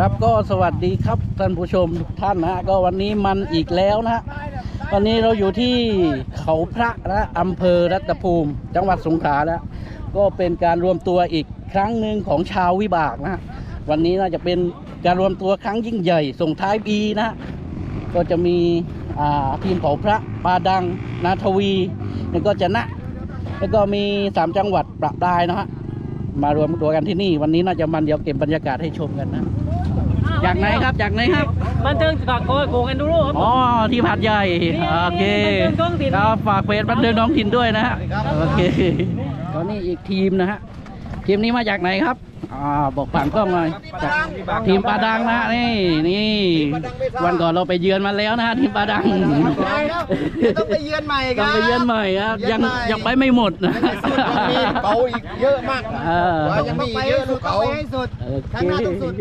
ครับก็สวัสดีครับท่านผู้ชมทุกท่านนะก็วันนี้มันอีกแล้วนะฮะวันนี้เราอยู่ที่เขาพระนะอำเภอรัตภูมิ จังหวัดสงขลาแล้วก็เป็นการรวมตัวอีกครั้งหนึ่งของชาววิบากนะวันนี้น่าจะเป็นการรวมตัวครั้งยิ่งใหญ่ส่งท้ายปีนะ ก็จะมีทีมเขาพระปาดังนาทวีแล้วก็จะนะแล้วก็มีสามจังหวัดประปรายนะฮะมารวมตัวกันที่นี่ วันนี้น่าจะมันเดี๋ยวเก็บบรรยากาศให้ชมกันนะ อยากไหนครับอยากไหนครับ บันเทิงกับโกยโกกันดูรูครับ อ๋อที่ผัดใหญ่โอเคบันเทิงท้องถิ่นครับฝากเพจบันเทิงท้องถิ่นด้วยนะฮะโอเคตอนนี้อีกทีมนะฮะทีมนี้มาจากไหนครับอ่าบอกผ่านกล้องหน่อยจากทีมปาดังนะฮะนี่นี่วันก่อนเราไปเยือนมาแล้วนะฮะทีมปาดังต้องไปเยือนใหม่คต้รัอบงไปเยือนใหม่ครับยังเยือนใหม่ยังไปไม่หมดนะยังมีเป๋าอีกเยอะมากเออว่ายังมีอีกเยอะลูกเป๋าให้สุดโอเคข้างหน้าต้องสุด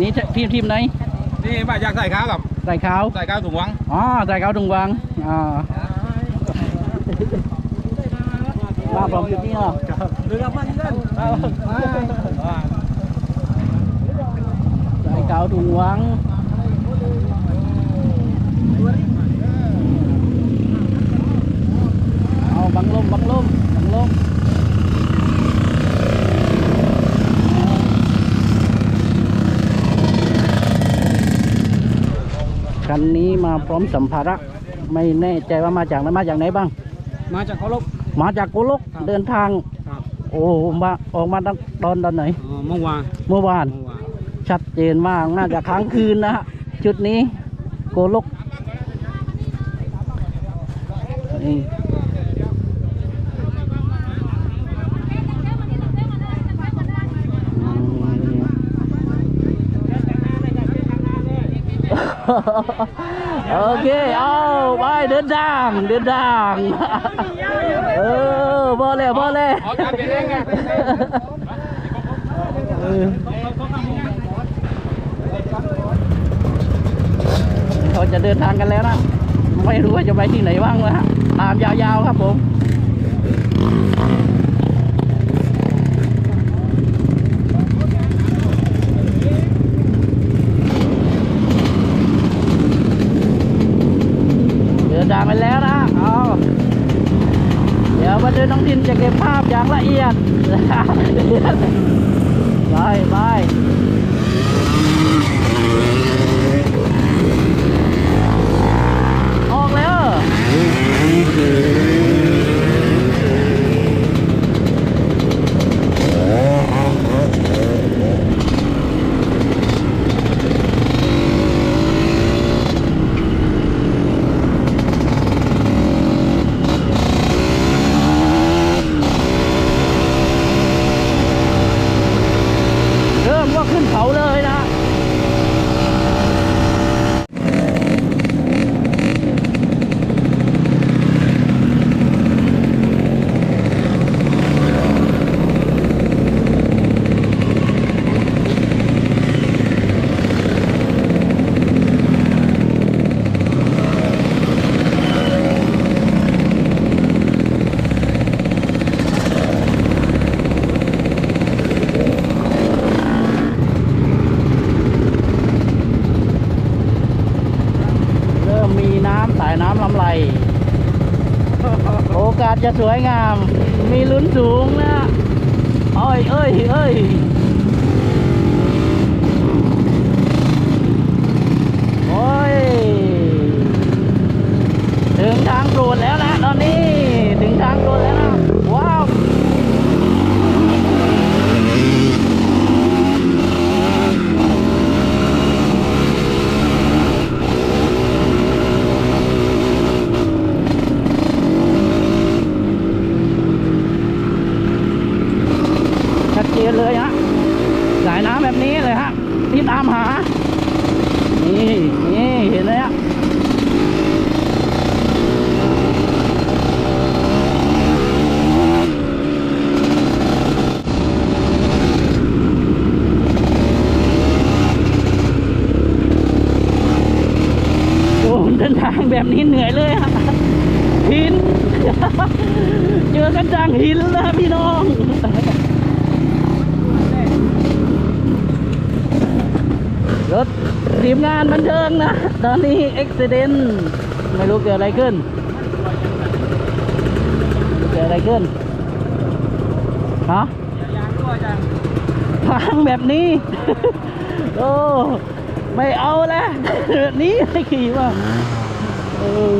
นี่ทีมทีมไหนนี่มาจากใส่ข้าวกับใส่ขาวใส่ข้าวถุงวังอ๋อใส่ขาวถุงวางอ่ามาพร้อมอยู่นี่เหรอหรือกับมันเล่นใส่ขาวถุงวางเอาบังลมบังลมบังลม คันนี้มาพร้อมสัมภาระ ไม่แน่ใจว่ามาจากไหนมาจากไหนบ้าง มาจากเคารพมาจากโกลกครับเดินทางครับโอ้มาออกมาตั้งตอนตอนไหนเมื่อวานเมื่อวานเมื่อวาน ชัดเจนมากน่าจะค้างคืนนะฮะชุดนี้โกลกนี่ โอเค เอาไปเดินทาง เดินทาง เออพอแล้วพอแล้วเอาจาเล่นไงเออเขาจะเดินทางกันแล้วนะ ไม่รู้ว่าจะไปที่ไหนบ้างนะฮะตามยาวๆครับผม เดินทางไปแล้วนะเอาเดี๋ยวมาดูน้องดินจะเก็บภาพอย่างละเอียด ไปไปออกแล้ว เริ่มก็ขึ้นเขาเลยนะ เริ่มมีน้ำสายน้ำลำไหล โอกาส จะสวยงาม มีลุ้นสูงนะเอ้ยเอ้ยเอ้ย แบบนี้เหนื่อยเลยค่ะหิน เจอกันจังหินแล้วพี่น้องรถทีมงานบันเทิงนะ ตอนนี้เอ็กซิเดนไม่รู้เกิดอะไรขึ้น เกิดอะไรขึ้น ฮะทางแบบนี้ โอ้ ไม่เอาแล้วนี่ให้ขี่ว่า เออ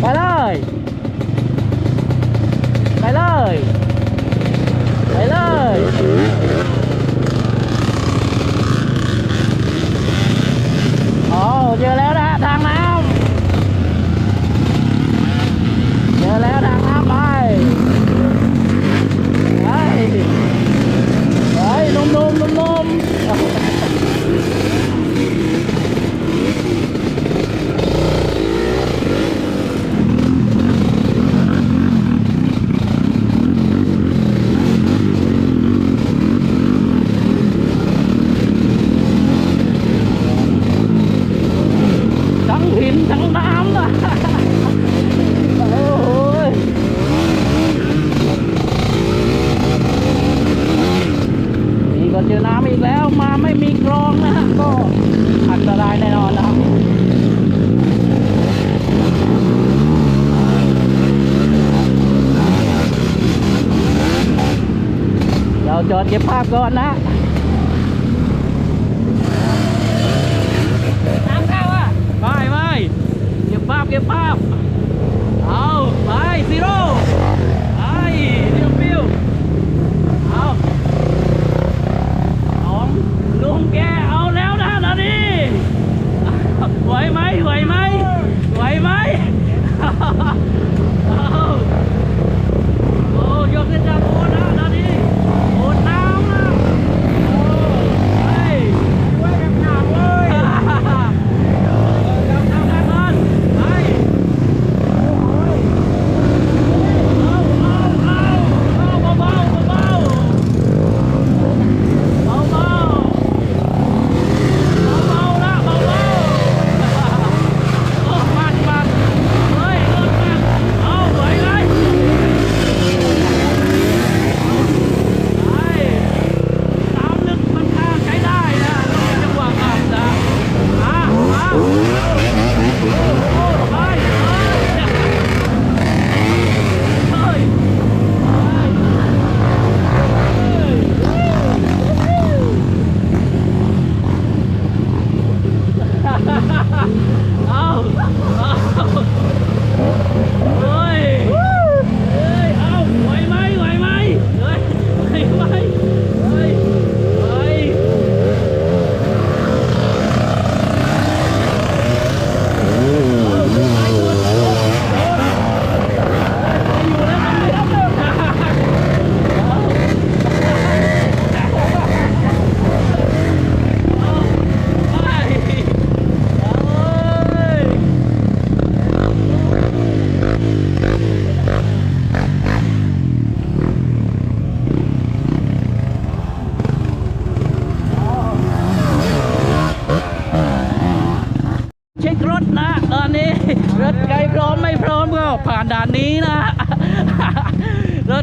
ไปเลย ไปเลย ไปเลย อ๋อเจอแล้วนะทางน้ำ เจอแล้วทางน้ำไปไปไปนมนมนมนมทั้งหินทั้งน้ำนะ โอ้โหยนี่ก็เจอน้ำอีกแล้ว มีกรองนะฮะก็อันตรายแน่นอนนะครับเราจอดเก็บภาพก่อนนะ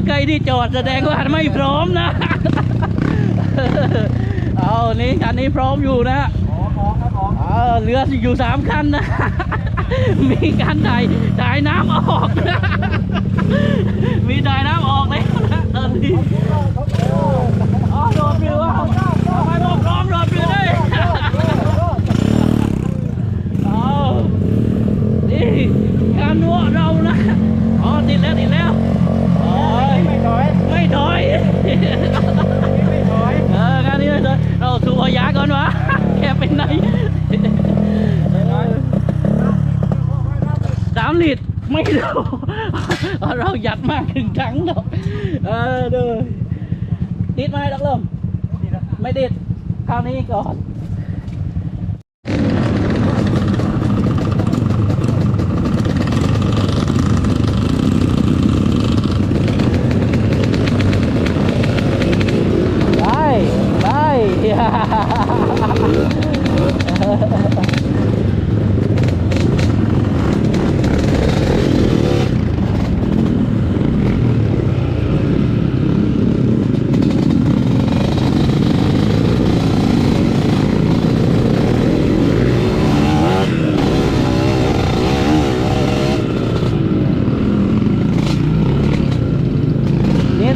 ใครที่จอดแสดงว่าไม่พร้อมนะ เอานี่คันนี้พร้อมอยู่นะเออเรืออยู่สามคันนะ มีการถ่ายถ่ายน้ำออกนะมีถ่ายน้ำออกแล้วนะตอนนี้อ๋อโดดเรือเอาไปบอกพร้อมโดดเรือได้วย เอานี่การนัวเรานะ อ๋อ ติดแล้ว ติดแล้วโอ้ยไม่ถอย ไม่ถอย ไม่ถอย เอองานนี้ไม่ถอย เราสูบเอายาก่อนวะ แกเป็นไหนสามลิตรไม่รู้ เรา หยัดมากถึงถังเนาะเออดูติดไหมดักลมไม่ติดคราวนี้ก่อน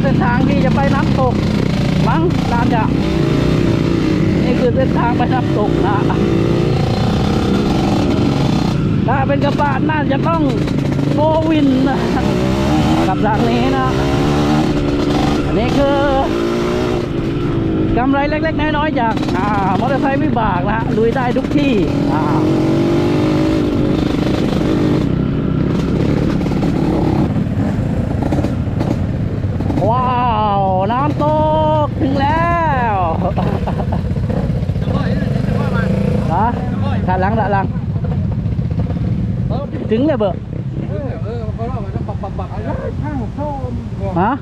เ็นเส้นทางที่จะไปน้ำตกมั้งน่าจะนี่คือเส้นทางไปน้ำตกนะถ้าเป็นกระบะน่าจะต้องโกวินกับทางนี้นะอันนี้คือกำไรเล็กๆน้อยๆจากมอเตอร์ไซค์ไม่บากนะลุยได้ทุกที่ ขาดหลังขาดหลัง ถึงเลยเบอร์ฮะ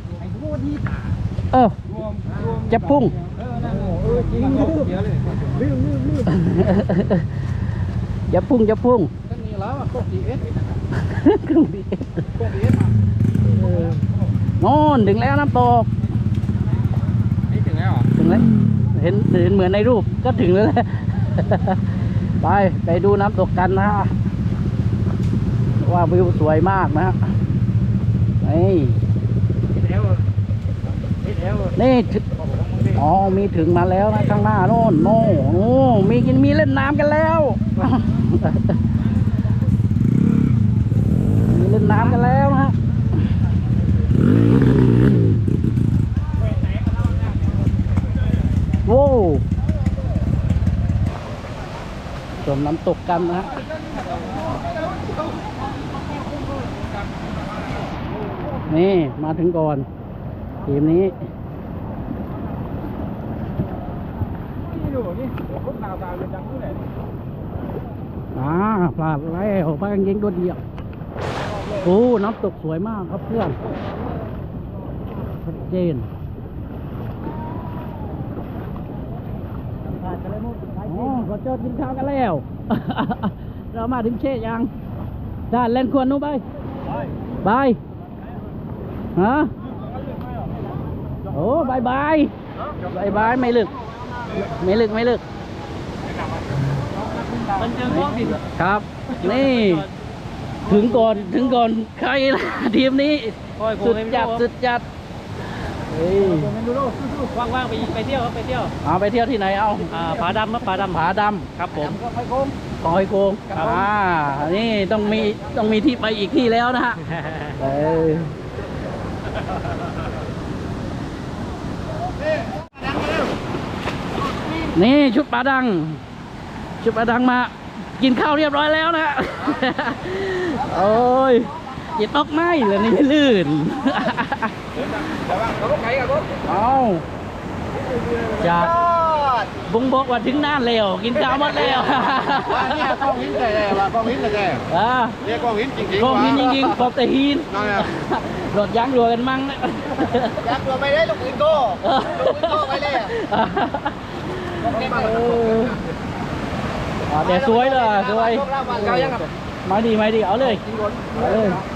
เออจะพุ่งจะพุ่งจะพุ่งเครื่องบินโน่นถึงแล้วน้ำตกนี่ถึงแล้วเหรอถึงแล้ว เห็นเห็นเหมือนในรูปก็ถึงแล้วแหละ ไปไปดูน้ำตกกันนะฮะว่าวิวสวยมากนะฮะนี่นี่ถึงอ๋อมีถึงมาแล้วนะข้างหน้าโน่นโน่โน่มีกินมีเล่นน้ำกันแล้ว มีเล่นน้ำกันแล้วนะฮะโว้วช มน้ำตกกันนะฮะนี่มาถึงก่อนทีมนี้นี่ดูนี่คนตาป็นจังผู้ไหนอ่าพลาดแล้วพากันยิงโดดเดี่ยวโอ้น้ำตกสวยมากครับเพื่อนชัดเจนอ๋อ เราจอดกินข้าวกันแล้ว เรามาถึงเชษยังด้านเล่นควรนู้นไปบายฮะโอ้บายบายบายบายไม่ลึก ไม่ลึกไม่ลึกมันเจอพวกดิครับ นี่ ถึงก่อนถึงก่อนใครล่ะทีมนี้ สุดจัดสุดจัด เฮ้ยว่างๆไปไปเที่ยวครับไปเที่ยวเอาไปเที่ยวที่ไหนเอาอ่าผาดำครับผาดำผาดครับผมำคอยโกงอ่านี่ต้องมีต้องมีที่ไปอีกที่แล้วนะฮะเออนี่ชุดปลาดัง ชุดปลาดังมา กินข้าวเรียบร้อยแล้วนะ โอ้ย อย่าตกไหมเลยนี่ลื่นเราต้องไกลกับรถเอาจากบุงบอกว่าถึงน่านแล้ว กินข้าวหมดแล้วว่าเนี่ยกล้องหินแต่แว่ากล้องหินแต่แอ่าเนี่ยกล้องหินจริงๆกองหินจริงๆขอบแต่หินนั่นแหละรถยางรัวกันมั่งนะอยากตัวไปได้ลูกอื่นโก้ลูกอื่นโก้ไปเลยอะเอออ่าแต่สวยเลยสวยไม่ดีไม่ดีเอาเลยเอาเลยต้องไป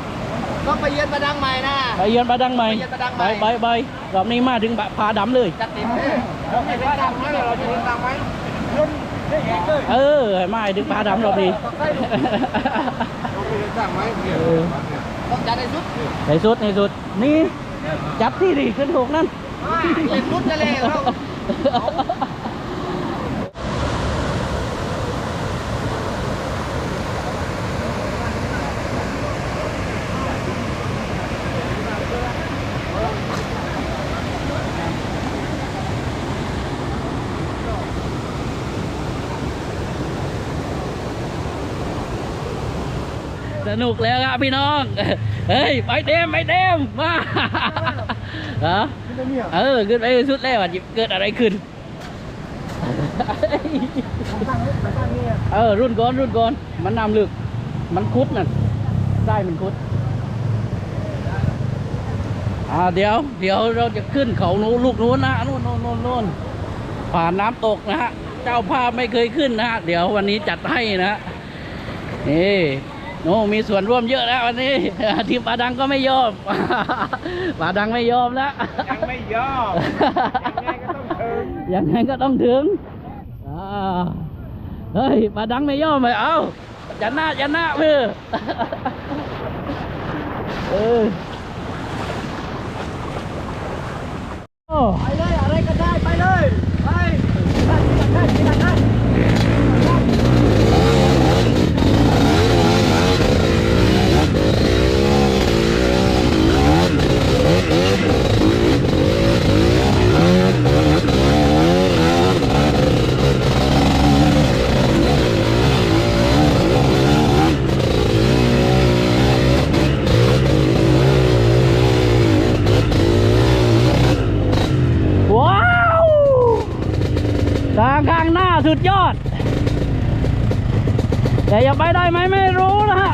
เยือนประดังใหม่นะไปเยือนปลาดังใหม่ไปเยือนปลาดังใหไปม่ไปไปรอบนี้มาถึงผาดำเลยจัดเต็มเลยเราไปประดังไหมเราจะเดินทางไหมเออให้มาถึงผาดำรอบนี้เออต้องจัดในชุดในสุดในสุดนี่จับที่ดีขึ้นถูกนั่นเล่นชุดจะเลยเรา สนุกแล้วครับพี่น้อง เฮ้ยไปเต็มไปเต็มมาฮะเออขึ้นไปสุดแล้วอะเกิดอะไรขึ้นเออรุ่นก่อนรุ่นก่อนมันน้ำลึก มันคุดน่ะได้มันคุดอ่าเดี๋ยว เดี๋ยวเราจะขึ้นเขานู้นลูกนู้นนะนู้นนู้นนู้นนู้นผ่านน้ำตกนะฮะ เจ้าภาพไม่เคยขึ้นนะฮะ เดี๋ยววันนี้จัดให้นะฮะนี่ โน้มีส่วนร่วมเยอะแล้ววันนี้ ทีมปาดังก็ไม่ยอมปาดังไม่ยอมแล้วยังไม่ยอมยังไงก็ต้องถึงอ่าเฮ้ยปาดังไม่ยอมเลยเอาจันหน้าจันหน้าเพื่อเออโอ้ไปเลยอะไรก็ได้ไปเลยไปไปไปไปไป จะไปได้ไหมไม่รู้นะฮะ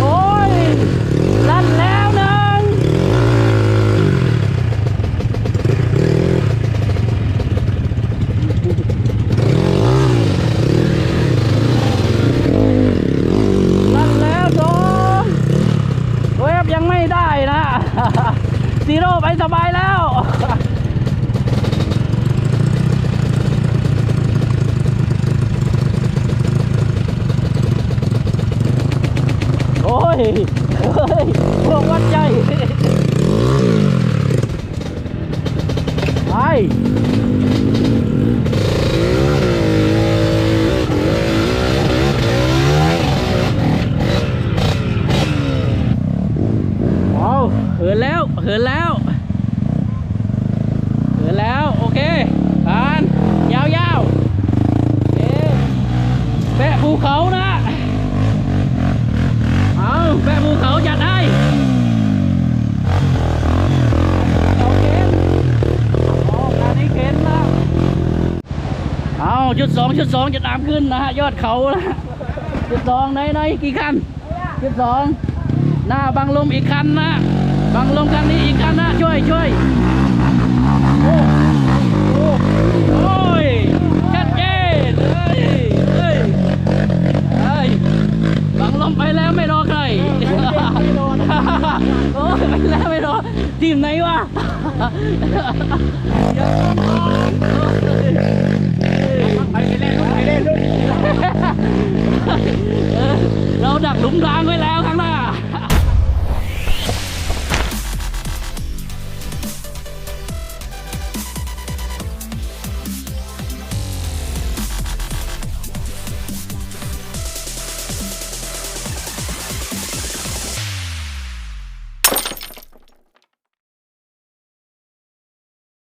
โอ้ยลั่นแล้วหนึ่งลั่นแล้วสองเวฟยังไม่ได้นะ ซีโร่ไปสบายแล้ว โอ้ย เฮ้ยพวกวัดใหญ่ไปเอาเหินแล้ว เหินแล้ว เหินแล้ว โอเคผ่าน ยาวๆโอเคแปะภูเขานะ เอา แปะภูเขาจัดให้เอาเข็นเอาการนี้เข็นนะเอาจุดสองจุดสองจะตามขึ้นนะฮะยอดเขานะจุดสองไหนไหนกี่คันจุดสองหน้าบังลมอีกคันนะบังลมคันนี้อีกคันนะช่วยช่วย แล้วไม่รอใครไม่โดนโอ้ไปแล้วไม่รอทีมไหนวะอนไปเล่นไปเล่นเราดักหลุมทางไว้แล้วข้างใน